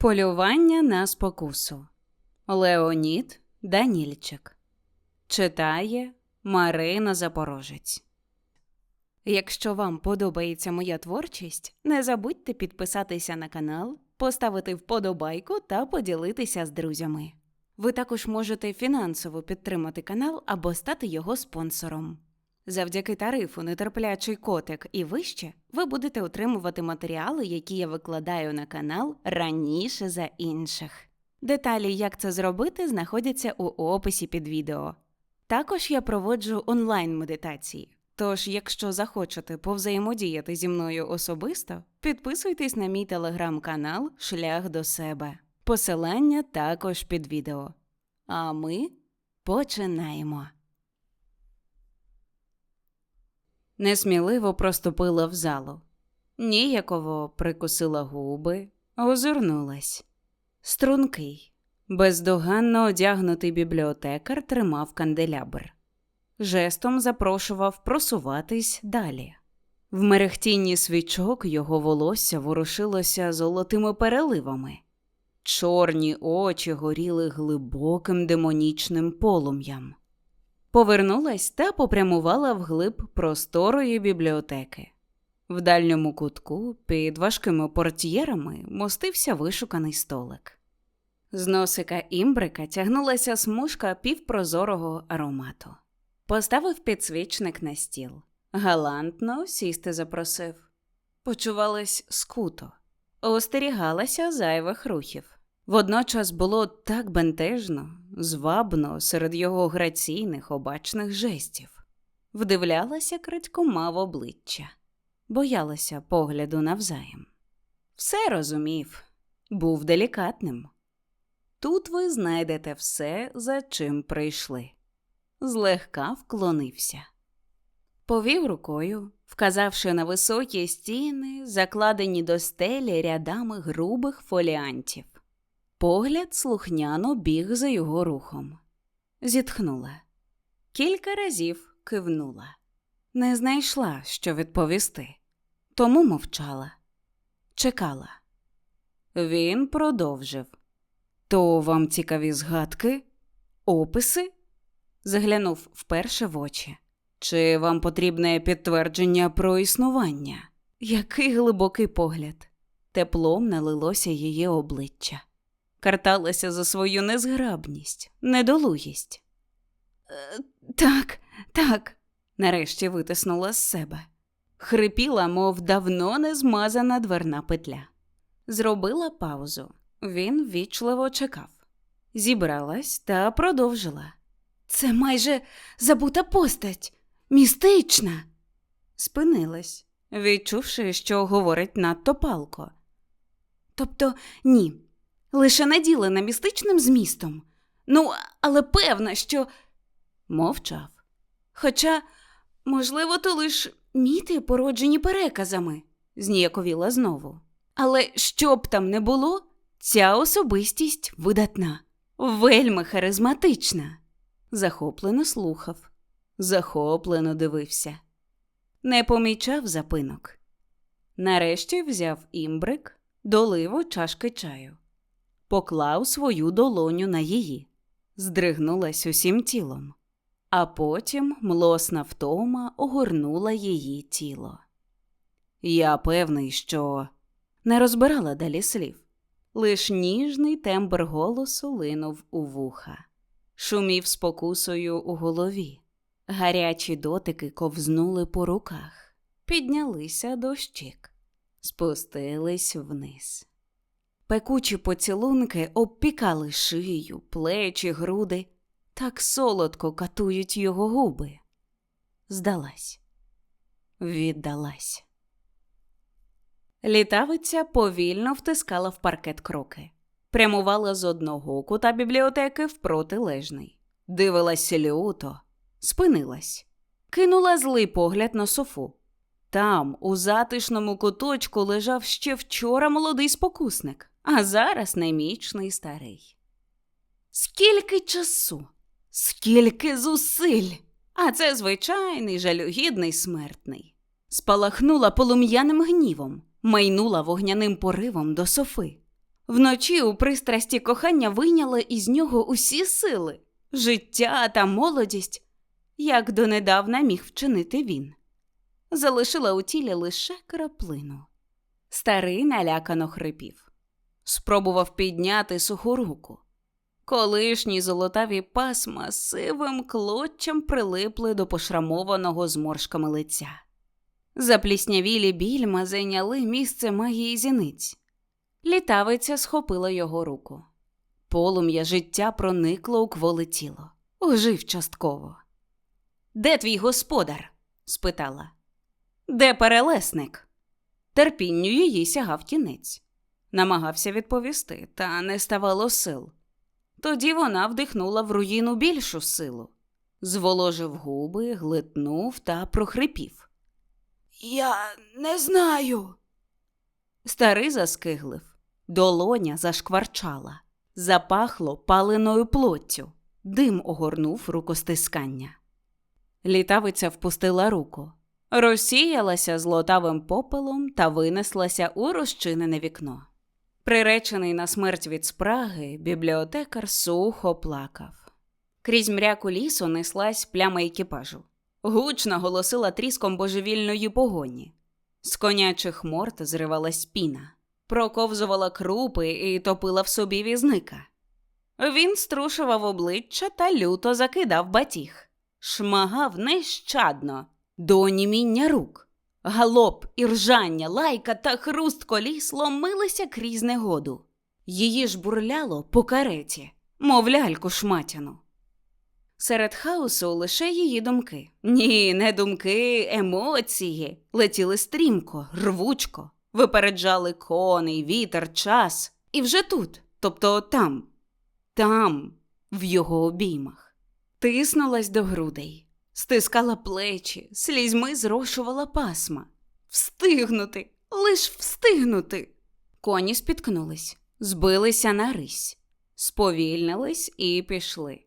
Полювання на спокусу. Леонід Данільчик. Читає Марина Запорожець. Якщо вам подобається моя творчість, не забудьте підписатися на канал, поставити вподобайку та поділитися з друзями. Ви також можете фінансово підтримати канал або стати його спонсором. Завдяки тарифу Нетерплячий котик і вище ви будете отримувати матеріали, які я викладаю на канал раніше за інших. Деталі, як це зробити, знаходяться у описі під відео. Також я проводжу онлайн-медитації. Тож, якщо захочете повзаємодіяти зі мною особисто, підписуйтесь на мій телеграм-канал Шлях до себе. Посилання також під відео. А ми починаємо. Несміливо проступила в залу. Ніяково прикусила губи, озирнулась. Стрункий, бездоганно одягнутий бібліотекар тримав канделябр. Жестом запрошував просуватись далі. В мерехтінні свічок його волосся ворушилося золотими переливами. Чорні очі горіли глибоким демонічним полум'ям. Повернулась та попрямувала вглиб просторої бібліотеки. В дальньому кутку під важкими портьєрами мостився вишуканий столик. З носика імбрика тягнулася смужка півпрозорого аромату. Поставив підсвічник на стіл. Галантно сісти запросив. Почувалась скуто, остерігалася зайвих рухів. Водночас було так бентежно, звабно серед його граційних обачних жестів. Вдивлялася крадькома в обличчя, боялася погляду навзаєм. Все розумів, був делікатним. Тут ви знайдете все, за чим прийшли. Злегка вклонився. Повів рукою, вказавши на високі стіни, закладені до стелі рядами грубих фоліантів. Погляд слухняно біг за його рухом. Зітхнула. Кілька разів кивнула. Не знайшла, що відповісти, тому мовчала, чекала. Він продовжив. То вам цікаві згадки, описи? Заглянув вперше в очі. Чи вам потрібне підтвердження про існування? Який глибокий погляд. Теплом налилося її обличчя карталася за свою незграбність, недолугість. «Е, Так, так, нарешті витиснула з себе. Хрипіла, мов давно не змазана дверна петля. Зробила паузу. Він ввічливо чекав. Зібралась та продовжила. Це майже забута постать, містична. Спинилась, відчувши, що говорить надто палко. Тобто ні, лише наділена містичним змістом. Ну, але певна, що мовчав. Хоча, можливо, то лиш міти, породжені переказами, зніяковіла знову. Але що б там не було, ця особистість видатна, вельми харизматична. Захоплено слухав, захоплено дивився, не помічав запинок. Нарешті взяв імбрик, долив у чашки чаю поклав свою долоню на її, здригнулась усім тілом, а потім млосна втома огорнула її тіло. Я певний, що не розбирала далі слів, лиш ніжний тембр голосу линув у вуха, шумів спокусою у голові, гарячі дотики ковзнули по руках, піднялися до щік, спустились вниз. Пекучі поцілунки обпікали шию, плечі, груди, так солодко катують його губи. Здалась, віддалась. Літавиця повільно втискала в паркет кроки, прямувала з одного кута бібліотеки в протилежний, дивилась люто, спинилась, кинула злий погляд на софу. Там, у затишному куточку, лежав ще вчора молодий спокусник а зараз немічний старий. Скільки часу, скільки зусиль, а це звичайний жалюгідний смертний. Спалахнула полум'яним гнівом, майнула вогняним поривом до софи, Вночі у пристрасті кохання вийняла із нього усі сили, життя та молодість, як донедавна міг вчинити він. Залишила у тілі лише краплину. Старий налякано хрипів. Спробував підняти суху руку. Колишні золотаві пасма сивим клочем прилипли до пошрамованого зморшками лиця. Запліснявілі більма зайняли місце магії зіниць. Літавиця схопила його руку. Полум'я життя проникло у кволе тіло. Ожив частково. Де твій господар? спитала. Де перелесник? Терпінню її сягав кінець. Намагався відповісти, та не ставало сил. Тоді вона вдихнула в руїну більшу силу, зволожив губи, глитнув та прохрипів. Я не знаю. Старий заскиглив, долоня зашкварчала, запахло паленою плоттю, дим огорнув рукостискання. Літавиця впустила руку, розсіялася злотавим попелом та винеслася у розчинене вікно. Приречений на смерть від спраги, бібліотекар сухо плакав. Крізь мряку лісу неслась пляма екіпажу. Гучно голосила тріском божевільної погоні. З конячих морд зривалась піна, проковзувала крупи і топила в собі візника. Він струшував обличчя та люто закидав батіг, шмагав нещадно до оніміння рук. Галоп, іржання, лайка та хруст коліс ломилися крізь негоду. Її ж бурляло по кареті, мов ляльку шматяну. Серед хаосу лише її думки. Ні, не думки, емоції летіли стрімко, рвучко, випереджали коней, вітер, час. І вже тут, тобто там, там, в його обіймах, тиснулась до грудей, стискала плечі, слізьми зрошувала пасма. Встигнути, лиш встигнути. Коні спіткнулись, збилися на рись, сповільнились і пішли.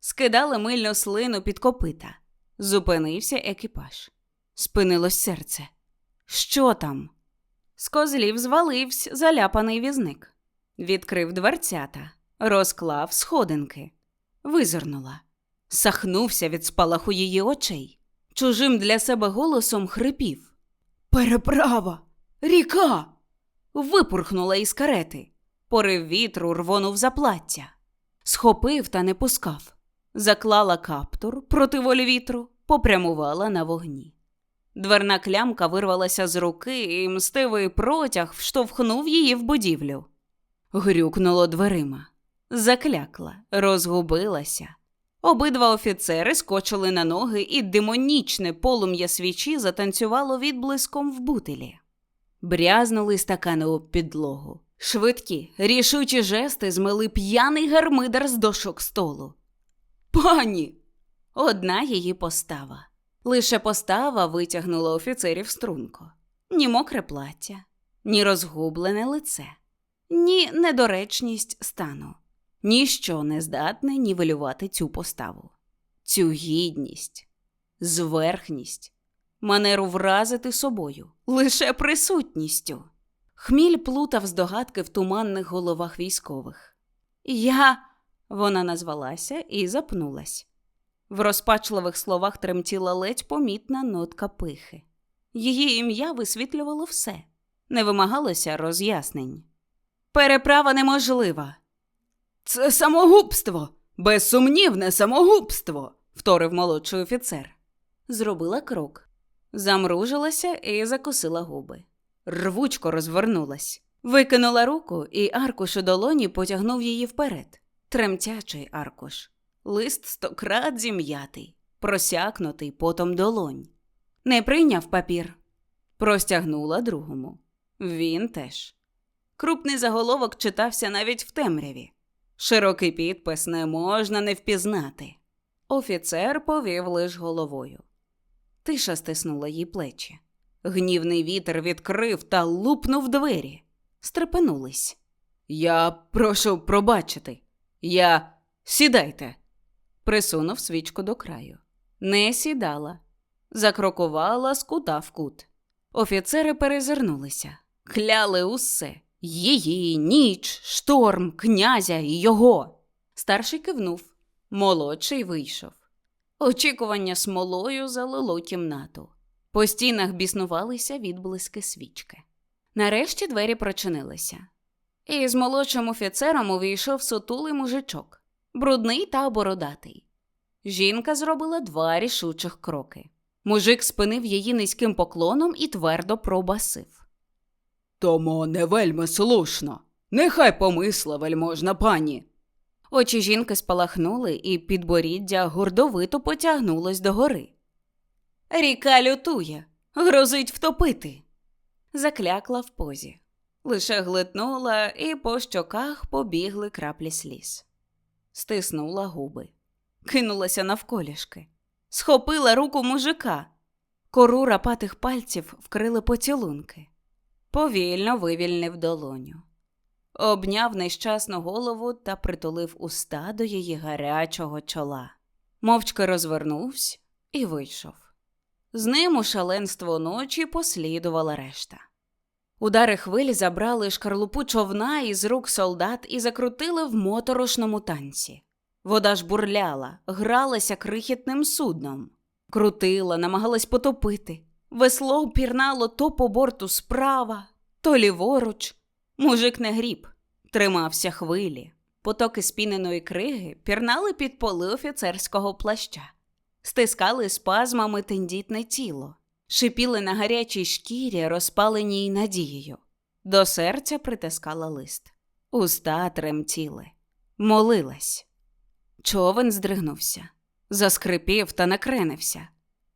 Скидали мильну слину під копита. Зупинився екіпаж. Спинилось серце. Що там? З козлів звалився заляпаний візник. Відкрив дверцята, розклав сходинки, визирнула, сахнувся від спалаху її очей. Чужим для себе голосом хрипів. Переправа! Ріка! Випурхнула із карети. Порив вітру рвонув за плаття. Схопив та не пускав. Заклала каптур проти волі вітру, попрямувала на вогні. Дверна клямка вирвалася з руки, і мстивий протяг вштовхнув її в будівлю. Грюкнуло дверима, заклякла, розгубилася. Обидва офіцери скочили на ноги, і демонічне полум'я свічі затанцювало відблиском в бутилі. Брязнули стакани об підлогу. Швидкі, рішучі жести змили п'яний гармидар з дошок столу. Пані! Одна її постава. Лише постава витягнула офіцерів струнко. Ні мокре плаття, ні розгублене лице, ні недоречність стану. Ніщо не здатне нівелювати цю поставу, цю гідність, зверхність, манеру вразити собою, лише присутністю. Хміль плутав здогадки в туманних головах військових. Я. Вона назвалася і запнулась. В розпачливих словах тремтіла ледь помітна нотка пихи. Її ім'я висвітлювало все, не вимагалося роз'яснень. Переправа неможлива. Це самогубство, безсумнівне самогубство, вторив молодший офіцер. Зробила крок, замружилася і закусила губи. Рвучко розвернулась, викинула руку, і аркуш у долоні потягнув її вперед. Тремтячий аркуш, лист стократ зім'ятий, просякнутий потом долонь. Не прийняв папір, простягнула другому. Він теж. Крупний заголовок читався навіть в темряві. Широкий підпис не можна не впізнати. Офіцер повів лиш головою. Тиша стиснула їй плечі. Гнівний вітер відкрив та лупнув двері. Стрепенулись. Я прошу пробачити. Я сідайте. Присунув свічку до краю. Не сідала. Закрокувала з кута в кут. Офіцери перезирнулися, кляли усе, Її, ніч, шторм, князя і його. Старший кивнув. Молодший вийшов. Очікування смолою залило кімнату. По стінах біснувалися відблиски свічки. Нарешті двері прочинилися. І з молодшим офіцером увійшов сутулий мужичок, брудний та бородатий. Жінка зробила два рішучих кроки. Мужик спинив її низьким поклоном і твердо пробасив. Тому не вельми слушно. Нехай помисла вельможна пані. Очі жінки спалахнули, і підборіддя гордовито потягнулось догори. Ріка лютує, грозить втопити. Заклякла в позі. Лише глитнула, і по щоках побігли краплі сліз. Стиснула губи, кинулася навколішки, схопила руку мужика. Кору рапатих пальців вкрили поцілунки. Повільно вивільнив долоню. Обняв нещасну голову та притулив уста до її гарячого чола. Мовчки розвернувся і вийшов. З ним у шаленство ночі послідувала решта. Удари хвиль забрали шкарлупу човна із рук солдат і закрутили в моторошному танці. Вода ж бурляла, гралася крихітним судном, крутила, намагалась потопити. Весло пірнало то по борту справа, то ліворуч. Мужик не гріб, тримався хвилі. Потоки спіненої криги пірнали під поли офіцерського плаща, стискали спазмами тендітне тіло, шипіли на гарячій шкірі, розпаленій надією. До серця притискала лист. Уста тремтіли, молилась. Човен здригнувся, заскрипів та накренився.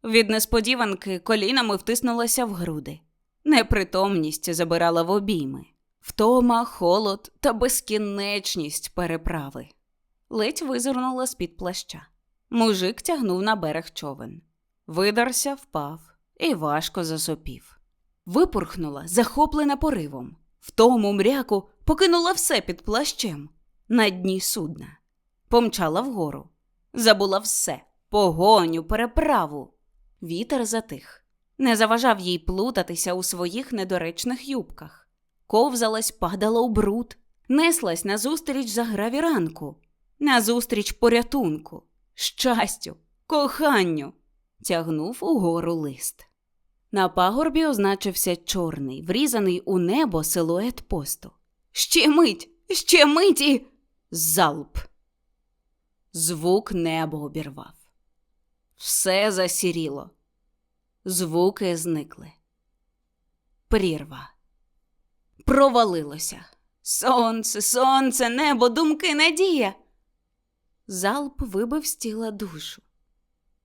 Від несподіванки колінами втиснулася в груди. Непритомність забирала в обійми, втома, холод та безкінечність переправи. Ледь визирнула з-під плаща. Мужик тягнув на берег човен. Видарся, впав і важко засопів. Випорхнула, захоплена поривом. В тому мряку покинула все під плащем на дні судна. Помчала вгору. Забула все погоню, переправу. Вітер затих не заважав їй плутатися у своїх недоречних юбках, ковзалась, падала у бруд, неслась назустріч заграві ранку, назустріч порятунку, щастю, коханню, тягнув угору лист. На пагорбі означився чорний, врізаний у небо силует посту. Ще мить, ще мить і залп. Звук небо обірвав. Все засіріло. Звуки зникли. Прірва. Провалилося. Сонце, сонце, небо, думки, надія. Залп вибив з тіла душу.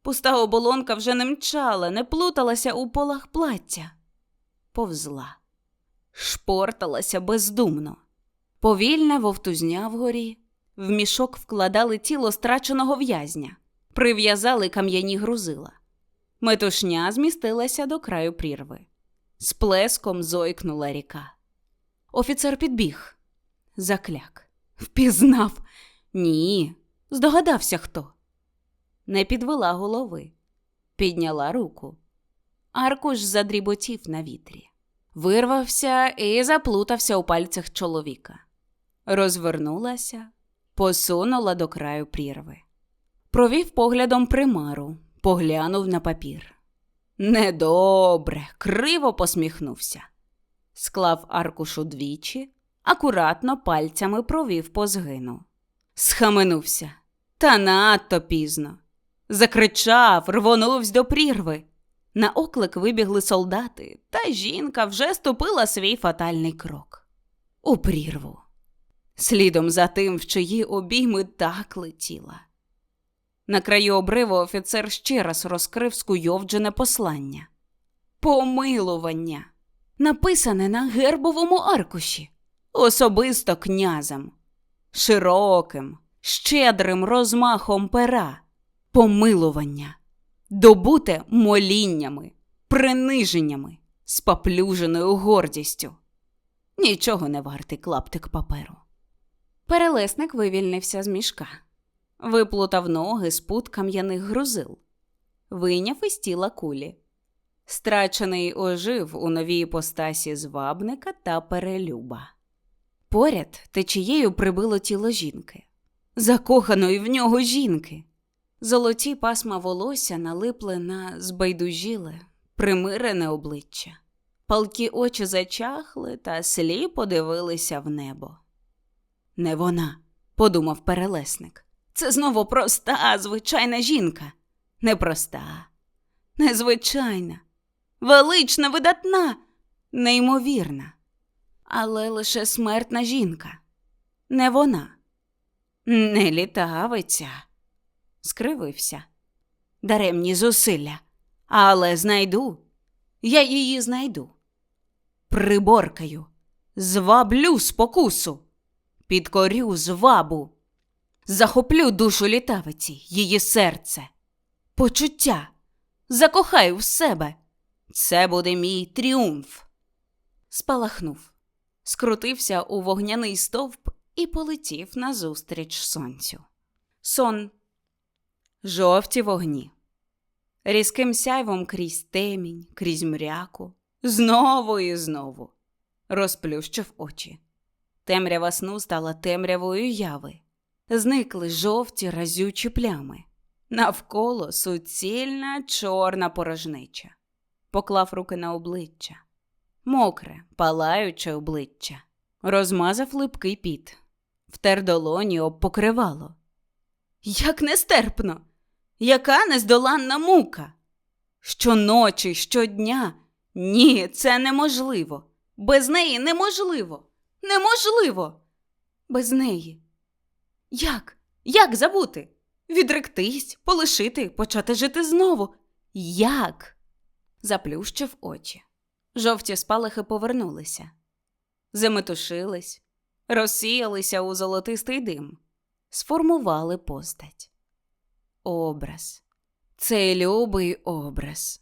Пуста оболонка вже не мчала, не плуталася у полах плаття. Повзла, шпорталася бездумно. Повільна вовтузня вгорі, в мішок вкладали тіло страченого в'язня, прив'язали кам'яні грузила. Метушня змістилася до краю прірви. З плеском зойкнула ріка. Офіцер підбіг. Закляк. Впізнав. Ні. Здогадався хто. Не підвела голови. Підняла руку. Аркуш задріботів на вітрі. Вирвався і заплутався у пальцях чоловіка. Розвернулася, посунула до краю прірви. Провів поглядом примару, поглянув на папір. Недобре, криво посміхнувся. Склав аркуш удвічі, акуратно пальцями провів по згину. Схаменувся, та надто пізно. Закричав, рвонувсь до прірви. На оклик вибігли солдати, та жінка вже ступила свій фатальний крок. У прірву. Слідом за тим, в чиї обійми так летіла. На краю обриву офіцер ще раз розкрив скуйовджене послання. Помилування, написане на гербовому аркуші, особисто князем, широким, щедрим розмахом пера, помилування, добуте моліннями, приниженнями, споплюженою гордістю. Нічого не вартий клаптик паперу. Перелесник вивільнився з мішка виплутав ноги з пут кам'яних грузил, вийняв із тіла кулі. Страчений ожив у новій постасі звабника та перелюба. Поряд течією прибило тіло жінки, закоханої в нього жінки. Золоті пасма волосся налипли на збайдужіле, примирене обличчя. Палкі очі зачахли та сліпо дивилися в небо. Не вона, подумав перелесник. Це знову проста, звичайна жінка. Непроста, незвичайна, велична, видатна, неймовірна, але лише смертна жінка. Не вона, не літавиця. Скривився. Даремні зусилля. Але знайду. Я її знайду. Приборкаю, зваблю спокусу, підкорю звабу, захоплю душу літавиці, її серце, почуття, закохаю в себе. Це буде мій тріумф. Спалахнув, скрутився у вогняний стовп і полетів назустріч сонцю. Сон жовті вогні. Різким сяйвом крізь темінь, крізь мряку, знову і знову розплющив очі. Темрява сну стала темрявою яви. Зникли жовті разючі плями. Навколо суцільна чорна порожнича. Поклав руки на обличчя. Мокре, палаюче обличчя. Розмазав липкий піт. Втер долоні об покривало. Як нестерпно! Яка нездоланна мука! Щоночі, щодня. Ні, це неможливо. Без неї неможливо. Неможливо. Без неї. Як? Як забути? Відректись, полишити, почати жити знову. Як? Заплющив очі. Жовті спалахи повернулися. Заметушились, розсіялися у золотистий дим, сформували постать. Образ. Цей любий образ.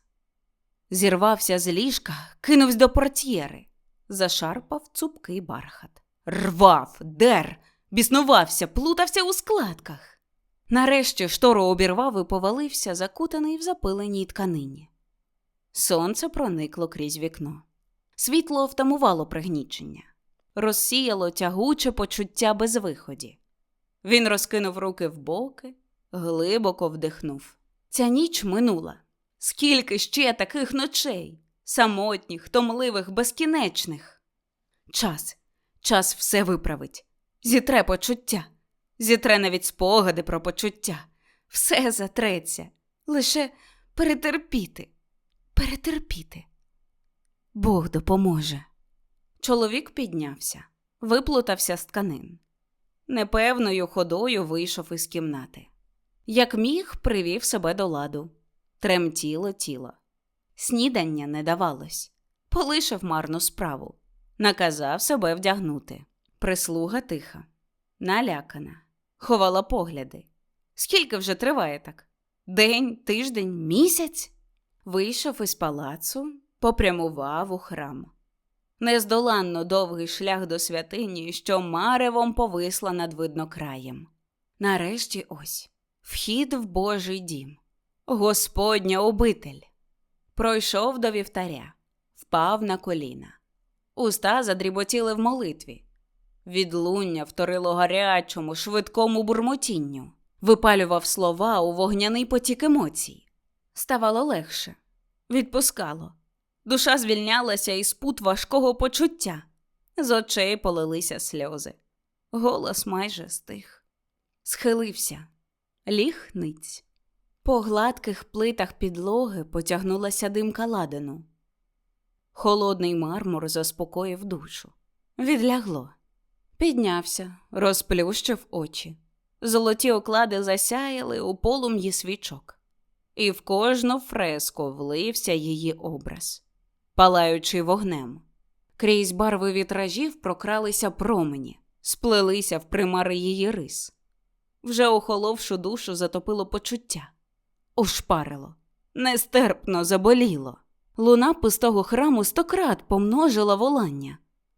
Зірвався з ліжка, кинувся до портьєри, зашарпав цупкий бархат. Рвав, дер, біснувався, плутався у складках. Нарешті штору обірвав і повалився, закутаний в запиленій тканині. Сонце проникло крізь вікно. Світло втамувало пригнічення, розсіяло тягуче почуття безвиході. Він розкинув руки в боки, глибоко вдихнув. Ця ніч минула. Скільки ще таких ночей, самотніх, томливих, безкінечних. Час, час все виправить. Зітре почуття, зітре навіть спогади про почуття. Все затреться. Лише перетерпіти, перетерпіти. Бог допоможе. Чоловік піднявся, виплутався з тканин. Непевною ходою вийшов із кімнати. Як міг, привів себе до ладу. Тремтіло тіло. Снідання не давалось. Полишив марну справу. Наказав себе вдягнути. Прислуга тиха, налякана, ховала погляди. Скільки вже триває так? День, тиждень, місяць? Вийшов із палацу, попрямував у храм. Нездоланно довгий шлях до святині, що маревом повисла над виднокраєм. Нарешті ось вхід в Божий дім, Господня обитель. Пройшов до вівтаря, впав на коліна. Уста задріботіли в молитві. Відлуння вторило гарячому, швидкому бурмотінню, випалював слова у вогняний потік емоцій. Ставало легше, відпускало. Душа звільнялася із пут важкого почуття. З очей полилися сльози. Голос майже стих. Схилився, ліг ниць. По гладких плитах підлоги потягнулася димка ладану. Холодний мармур заспокоїв душу. Відлягло. Піднявся, розплющив очі. Золоті оклади засяяли у полум'ї свічок, і в кожну фреску влився її образ, палаючи вогнем. Крізь барви вітражів прокралися промені, сплелися в примари її рис. Вже охоловшу душу затопило почуття, ошпарило, нестерпно заболіло. Луна пустого храму стократ помножила волання.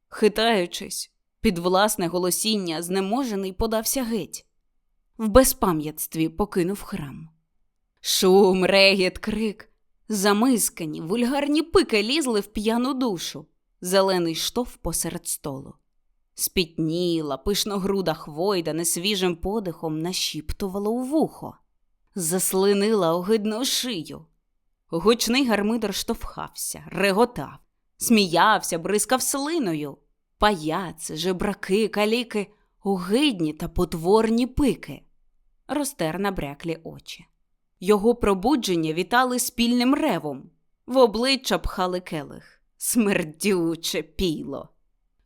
Хитаючись, під власне голосіння знеможений подався геть. В безпам'ятстві покинув храм. Шум, регіт, крик, замискані, вульгарні пики лізли в п'яну душу, зелений штоф посеред столу. Спітніла, пишногруда хвойда несвіжим подихом нашіптувала у вухо, заслинила огидну шию. Гучний гармидер штовхався, реготав, сміявся, бризкав слиною. Паяци, жебраки, каліки, огидні та потворні пики. Розтер набряклі очі. Його пробудження вітали спільним ревом. В обличчя пхали келих. Смердюче піло.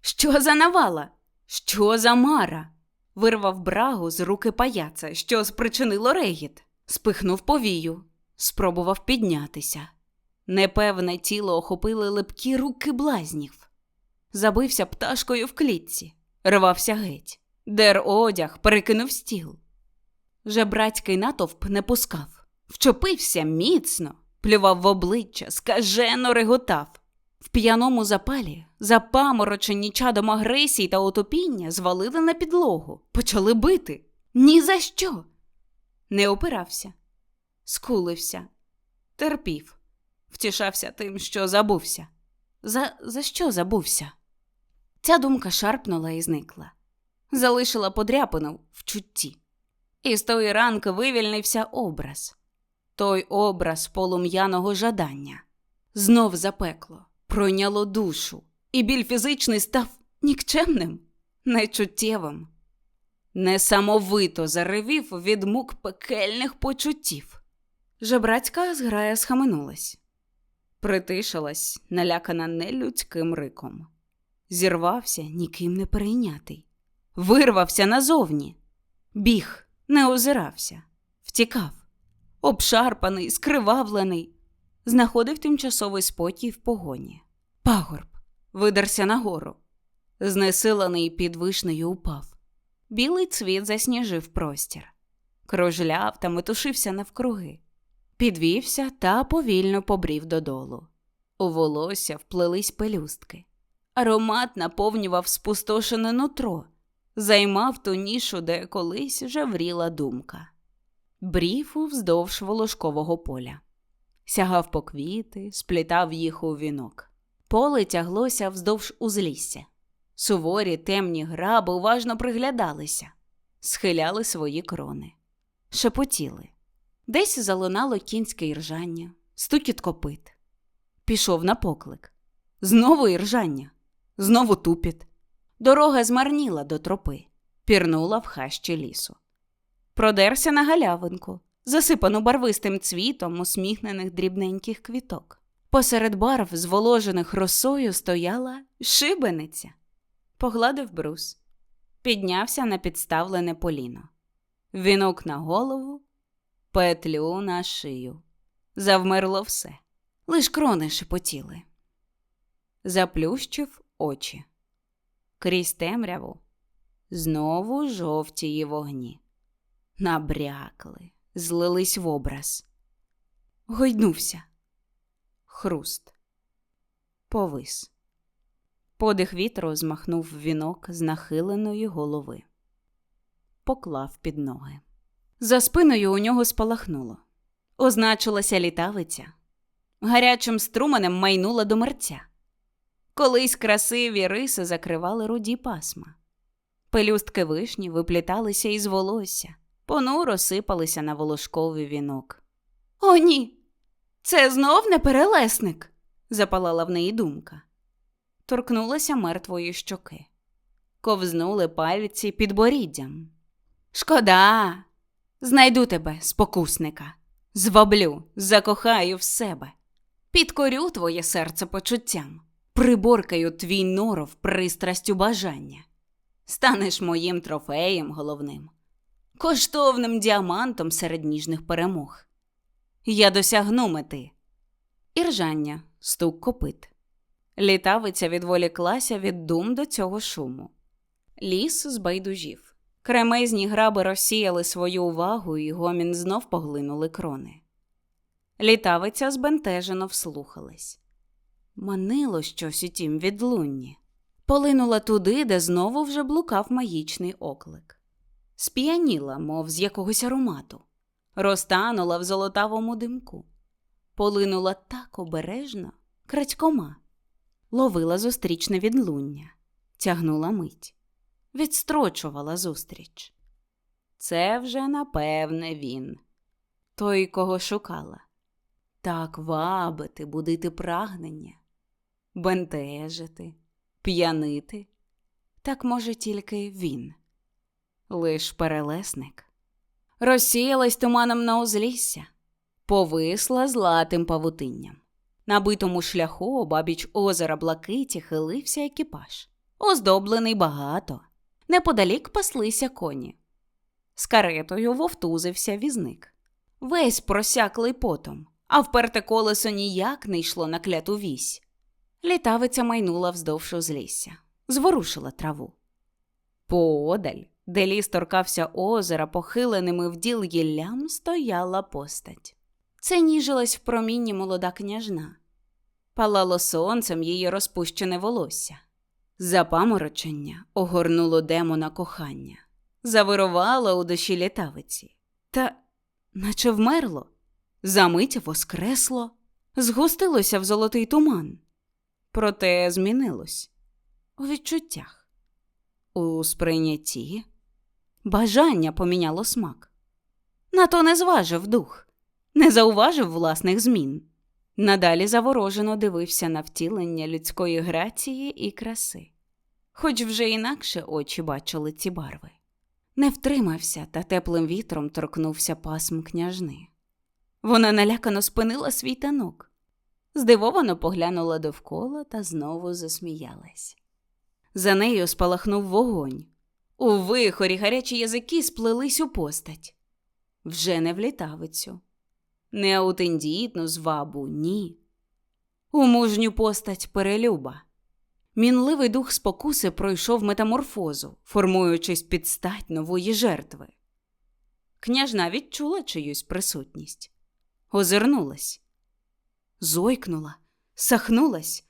Що за навала? Що за мара? Вирвав брагу з руки паяца, що спричинило регіт, спихнув повію, спробував піднятися. Непевне тіло охопили липкі руки блазнів. Забився пташкою в клітці, рвався геть, дер одяг, перекинув стіл. Жебрацький натовп не пускав, вчепився міцно, плював в обличчя, скажено реготав. В п'яному запалі, запаморочені чадом агресії та отопіння, звалили на підлогу, почали бити. Ні за що. Не опирався, скулився, терпів, втішався тим, що забувся. За, за що забувся? Ця думка шарпнула і зникла, залишила подряпину в чутті. І з тої ранки вивільнився образ той образ полум'яного жадання. Знов запекло, пройняло душу, і біль фізичний став нікчемним, нечуттєвим. Несамовито заревів від мук пекельних почуттів. Жебрацька зграя схаменулась, притишилась, налякана нелюдським риком. Зірвався ніким не перейнятий, вирвався назовні, біг, не озирався, втікав, обшарпаний, скривавлений, знаходив тимчасовий спокій в погоні. Пагорб видерся нагору, знесилений під вишнею упав. Білий цвіт засніжив простір, кружляв та метушився навкруги, підвівся та повільно побрів додолу. У волосся вплелись пелюстки. Аромат наповнював спустошене нутро, займав ту нішу, де колись жавріла думка. Брів вздовж волошкового поля, сягав по квіти, сплітав їх у вінок. Поле тяглося вздовж узлісся. Суворі темні граби уважно приглядалися, схиляли свої крони, шепотіли. Десь залунало кінське іржання, стукіт копит. Пішов на поклик. Знову іржання, знову тупіт. Дорога змарніла до тропи, пірнула в хащі лісу. Продерся на галявинку, засипану барвистим цвітом усміхнених дрібненьких квіток. Посеред барв, зволожених росою, стояла шибениця. Погладив брус, піднявся на підставлене поліно. Вінок на голову, петлю на шию. Завмерло все, лиш крони шепотіли. Заплющив очі. Крізь темряву знову жовтії вогні. Набрякли, злились в образ. Гойднувся. Хруст. Повис. Подих вітру змахнув вінок з нахиленої голови, поклав під ноги. За спиною у нього спалахнуло. Означилася літавиця. Гарячим струменем майнула до мерця. Колись красиві риси закривали руді пасма. Пелюстки вишні випліталися із волосся, понуро сипалися на волошковий вінок. О, ні! Це знов не перелесник, запалала в неї думка торкнулася мертвої щоки. Ковзнули пальці під боріддям. Шкода, знайду тебе, спокусника, зваблю, закохаю в себе, підкорю твоє серце почуттям, приборкаю твій норов пристрастю бажання. Станеш моїм трофеєм головним, коштовним діамантом серед ніжних перемог. Я досягну мети. Іржання, стук копит. Літавиця відволіклася від дум до цього шуму. Ліс збайдужів. Кремезні граби розсіяли свою увагу, і гомін знов поглинули крони. Літавиця збентежено вслухалась. Манило щось у тім відлунні. Полинула туди, де знову вже блукав магічний оклик. Сп'яніла, мов з якогось аромату, розтанула в золотавому димку. Полинула так обережно, крадькома ловила зустрічне відлуння, тягнула мить. відстрочувала зустріч. Це вже напевне він, той, кого шукала. Так вабити, будити прагнення, бентежити, п'янити. Так може тільки він, лиш перелесник. Розсіялась туманом на узлісся, повисла златим павутинням. На битому шляху обабіч озера Блакиті хилився екіпаж, оздоблений багато. Неподалік паслися коні. З каретою вовтузився візник. Весь просяклий потом, а вперте колесо ніяк не йшло на кляту вісь. Літавиця майнула вздовж узлісся, зворушила траву. Поодаль, де ліс торкався озера похиленими вділ гіллям, стояла постать. Це ніжилась в промінні молода княжна. Палало сонцем її розпущене волосся. Запаморочення огорнуло демона кохання, завирувало у душі літавиці. Та, наче вмерло, замить воскресло, згустилося в золотий туман. Проте змінилось у відчуттях, у сприйнятті. Бажання поміняло смак. На то не зважив дух, не зауважив власних змін. Надалі заворожено дивився на втілення людської грації і краси, хоч вже інакше очі бачили ці барви. Не втримався та теплим вітром торкнувся пасм княжни. Вона налякано спинила свій танок, здивовано поглянула довкола та знову засміялась. За нею спалахнув вогонь. У вихорі гарячі язики сплелись у постать. Вже не в літавицю, не аутендітну звабу, ні. У мужню постать перелюба. Мінливий дух спокуси пройшов метаморфозу, формуючись під стать нової жертви. Княжна відчула чиюсь присутність, озирнулась, зойкнула, сахнулась.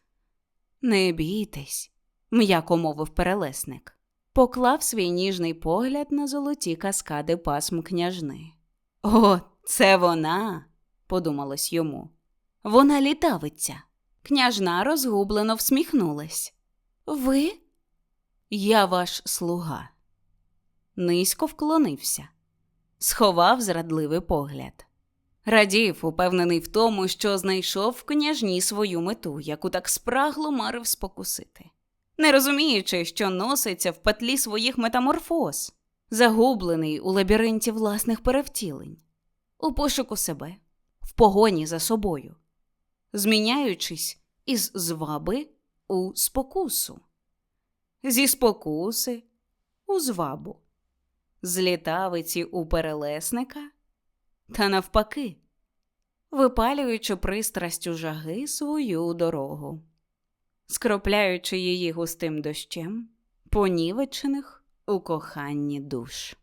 Не бійтесь, м'яко мовив перелесник, поклав свій ніжний погляд на золоті каскади пасм княжни. О, це вона, подумалось йому. Вона літавиця. Княжна розгублено всміхнулась. Ви? Я ваш слуга. Низько вклонився, сховав зрадливий погляд. Радів, упевнений в тому, що знайшов в княжні свою мету, яку так спрагло марив спокусити, не розуміючи, що носиться в петлі своїх метаморфоз, загублений у лабіринті власних перевтілень, у пошуку себе, в погоні за собою, зміняючись із зваби у спокусу, зі спокуси у звабу, з літавиці у перелесника та навпаки, випалюючи пристрастю жаги свою дорогу, скропляючи її густим дощем, понівечених у коханні душ.